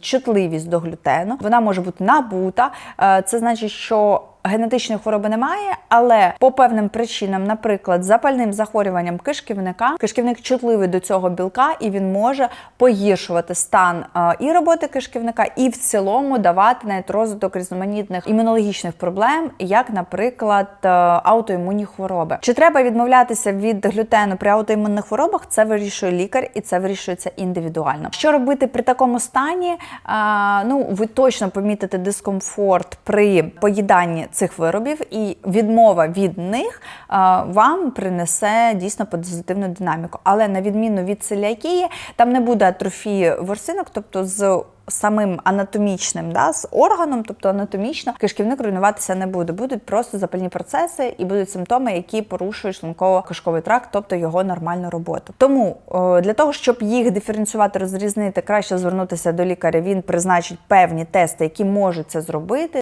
чутливість до глютену. Вона може бути набута. Е, Це значить, що генетичної хвороби немає, але по певним причинам, наприклад, запальним захворюванням кишківника, кишківник чутливий до цього білка, і він може погіршувати стан е, і роботи кишківника, і в цілому давати навіть розвиток різноманітних імунологічних проблем, як, наприклад, е, аутоімунні хвороби. Чи треба відмовлятися від глютену при аутоімунних хворобах? Це вирішує лікар, і це вирішується індивідуально. Що робити при такому стані? Ну, ви точно помітите дискомфорт при поїданні цих виробів, і відмова від них вам принесе дійсно позитивну динаміку. Але на відміну від целіакії, там не буде атрофії ворсинок, тобто з самим анатомічним да, з органом, тобто анатомічно, кишківник руйнуватися не буде. Будуть просто запальні процеси і будуть симптоми, які порушують шлунково-кишковий тракт, тобто його нормальну роботу. Тому для того, щоб їх диференціювати, розрізнити, краще звернутися до лікаря. Він призначить певні тести, які можуть це зробити.